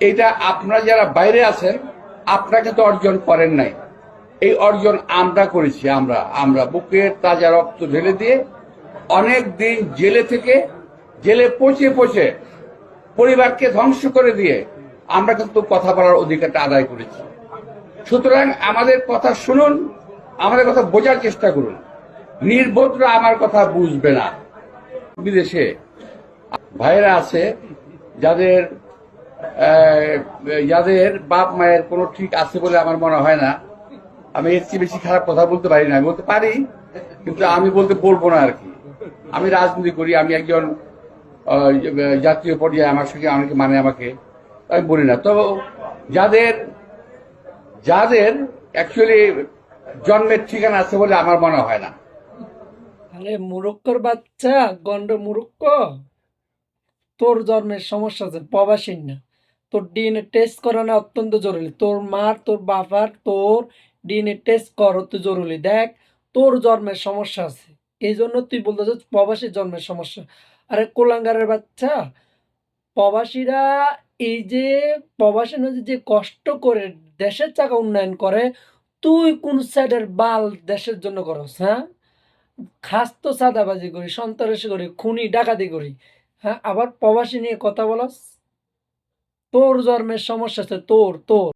এটা আপনারা যারা বাইরে আছেন, আপনাকে তো অর্জন করেন নাই। এই অর্জন আমরা করেছি, আমরা আমরা। বুকের তাজা রক্ত ঢেলে দিয়ে অনেক দিন জেলে থেকে, জেলে পচে পচে পরিবারকে ধ্বংস করে দিয়ে আমরা কিন্তু কথা বলার অধিকারটা আদায় করেছি। সুতরাং আমাদের কথা শুনুন, আমাদের কথা বোঝার চেষ্টা করুন। নির্বোধরা আমার কথা বুঝবে না। বিদেশে ভাইরা আছে, যাদের যাদের বাপ মায়ের কোনো ঠিক আছে বলে আমার মনে হয় না। আমি এর চেয়ে বেশি খারাপ কথা বলতে পারি না। বলতে পারি, কিন্তু আমি বলতে বলব না আর কি। আমি রাজনীতি করি, আমি একজন জাতীয় পর্যায়ে আমার সঙ্গে অনেকে মানে আমাকে। আমি বলি না। তো যাদের যাদের অ্যাকচুয়ালি জন্মের ঠিকানা আছে বলে আমার মনে হয় না। আরে মুরক্কর বাচ্চা, গন্ড মুরক্ক, তোর জন্মের সমস্যা আছে, প্রবাসীর না। তোর ডিএনএ টেস্ট করানো অত্যন্ত জরুরি। তোর মার, তোর বাবার, তোর ডিএনএ টেস্ট কর, অত জরুরি। দেখ, তোর জন্মের সমস্যা আছে। এই জন্য তুই বলতে প্রবাসীর জন্মের সমস্যা। আরে কোলাঙ্গারের বাচ্চা, প্রবাসীরা এই যে, প্রবাসী নদী যে কষ্ট করে দেশের চাকা উন্নয়ন করে, তুই কোন সাইডের বাল দেশের জন্য করস হ্যাঁ? খাস তো সাদাবাজি করি, সন্ত্রাসী করি, খুনি, ডাকাতি করি হ্যাঁ? আবার প্রবাসী নিয়ে কথা বলস? তোর জন্মের সমস্যা আছে তোর তোর।